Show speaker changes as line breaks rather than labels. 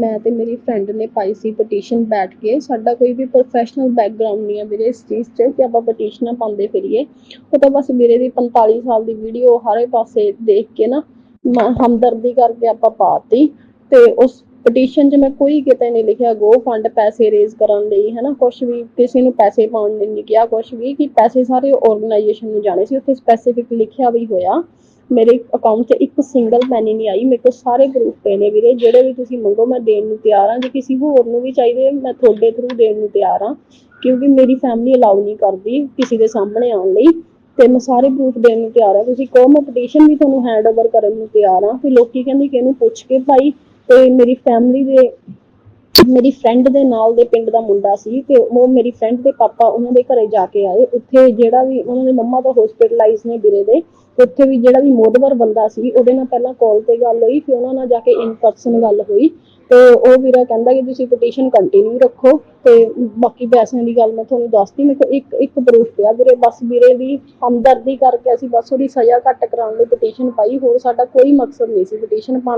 ਮੈਂ ਤੇ ਮੇਰੀ ਫਰੈਂਡ ਨੇ ਪਾਈ ਸੀ ਪਟੀਸ਼ਨ ਬੈਠ ਕੇ। ਸਾਡਾ ਕੋਈ ਵੀ ਪ੍ਰੋਫੈਸ਼ਨਲ ਬੈਕਗ੍ਰਾਉਂਡ ਨਹੀਂ ਹੈ ਵੀਰੇ ਇਸ ਚੀਜ਼ 'ਚ ਕਿ ਆਪਾਂ ਪਟੀਸ਼ਨਾਂ ਪਾਉਂਦੇ ਫਿਰੀਏ। ਉਹ ਤਾਂ ਬਸ ਵੀਰੇ ਦੀ 45 ਸਾਲ ਦੀ ਵੀਡੀਓ ਹਰੇ ਪਾਸੇ ਦੇਖ ਕੇ ਨਾ ਹਮਦਰਦੀ ਕਰਕੇ ਆਪਾਂ ਪਾਤੀ ਤੇ। ਉਸ ਪਟੀਸ਼ਨ 'ਚ ਮੈਂ ਕੋਈ ਕਿਤੇ ਨਹੀਂ ਲਿਖਿਆ ਗੋ ਫੰਡ ਪੈਸੇ ਰੇਜ਼ ਕਰਨ ਲਈ ਹੈ ਨਾ ਕੁਝ ਵੀ ਕਿਸੇ ਨੂੰ ਪੈਸੇ ਪਾਉਣ ਲਈ ਨਹੀਂ ਕਿਹਾ ਕੁਝ ਵੀ, ਕਿ ਪੈਸੇ ਸਾਰੇ ਆਰਗੇਨਾਈਜੇਸ਼ਨ ਨੂੰ ਜਾਣੇ ਸੀ। ਉੱਥੇ ਸਪੈਸੀਫਿਕ ਲਿਖਿਆ ਵੀ ਹੋਇਆ। ਮੇਰੇ ਅਕਾਊਂਟ 'ਚ ਇੱਕ ਸਿੰਗਲ ਪੈਨੀ ਨਹੀਂ ਆਈ। ਮੇਰੇ ਕੋਲ ਸਾਰੇ ਪ੍ਰੂਫ ਪਏ ਨੇ ਵੀਰੇ। ਜਿਹੜੇ ਵੀ ਤੁਸੀਂ ਮੰਗੋ, ਮੈਂ ਦੇਣ ਨੂੰ ਤਿਆਰ ਹਾਂ। ਜੇ ਕਿਸੇ ਹੋਰ ਨੂੰ ਵੀ ਚਾਹੀਦੇ, ਮੈਂ ਤੁਹਾਡੇ ਥਰੂ ਦੇਣ ਨੂੰ ਤਿਆਰ ਹਾਂ। ਕਿਉਂਕਿ ਮੇਰੀ ਫੈਮਿਲੀ ਅਲਾਉ ਨਹੀਂ ਕਰਦੀ ਕਿਸੇ ਦੇ ਸਾਹਮਣੇ ਆਉਣ ਲਈ। ਤੇ ਮੈਂ ਸਾਰੇ ਪ੍ਰੂਫ ਦੇਣ ਨੂੰ ਤਿਆਰ ਹਾਂ। ਤੁਸੀਂ ਕਹੋ ਮੈਂ ਪਟੀਸ਼ਨ ਵੀ ਤੁਹਾਨੂੰ ਹੈਂਡ ਓਵਰ ਕਰਨ ਨੂੰ ਤਿਆਰ ਹਾਂ। ਤੇ ਲੋਕੀ ਕਹਿੰਦੇ ਕਿ ਇਹਨੂੰ ਪੁੱਛ ਕੇ ਭਾਈ, ਤੇ ਮੇਰੀ ਫੈਮਿਲੀ ਦੇ, ਮੇਰੀ ਫਰੈਂਡ ਦੇ ਨਾਲ ਦੇ ਪਿੰਡ ਦਾ ਮੁੰਡਾ ਸੀ ਤੇ ਉਹ ਮੇਰੀ ਫਰੈਂਡ ਦੇ ਪਾਪਾ ਉਹਨਾਂ ਦੇ ਘਰੇ ਜਾ ਕੇ ਆਏ। ਉੱਥੇ ਜਿਹੜਾ ਵੀ ਉਹਨਾਂ ਦੇ ਮੰਮਾ ਤਾਂ ਹਸਪੀਟਲਾਈਜ਼ ਨੇ ਵੀਰੇ ਦੇ। ਉੱਥੇ ਵੀ ਜਿਹੜਾ ਵੀ ਮੋਦਵਰ ਬੰਦਾ ਸੀ, ਉਹਦੇ ਨਾਲ ਪਹਿਲਾਂ ਕਾਲ ਤੇ ਗੱਲ ਹੋਈ, ਫਿਰ ਉਹਨਾਂ ਨਾਲ ਜਾ ਕੇ ਇਨ ਪਰਸਨ ਗੱਲ ਹੋਈ। ਤੇ ਉਹ ਵੀਰਾ ਕਹਿੰਦਾ ਕਿ ਤੁਸੀਂ ਪਟੀਸ਼ਨ ਕੰਟੀਨਿਊ ਰੱਖੋ ਤੇ ਬਾਕੀ ਪੈਸਿਆਂ ਦੀ ਗੱਲ ਮੈਂ ਤੁਹਾਨੂੰ ਦੱਸਤੀ ਮੇਰੇ ਕੋਲ ਇੱਕ ਇੱਕ ਪ੍ਰੂਫ ਪਿਆ ਵੀਰੇ। ਬਸ ਵੀਰੇ ਦੀ ਹਮਦਰਦੀ ਕਰਕੇ ਅਸੀਂ ਬਸ ਉਹਦੀ ਸਜ਼ਾ ਘੱਟ ਕਰਾਉਣ ਲਈ ਪਟੀਸ਼ਨ ਪਾਈ, ਹੋਰ ਸਾਡਾ ਕੋਈ ਮਕਸਦ ਨਹੀਂ ਸੀ। ਪਟੀਸ਼ਨ ਪਾਉਣ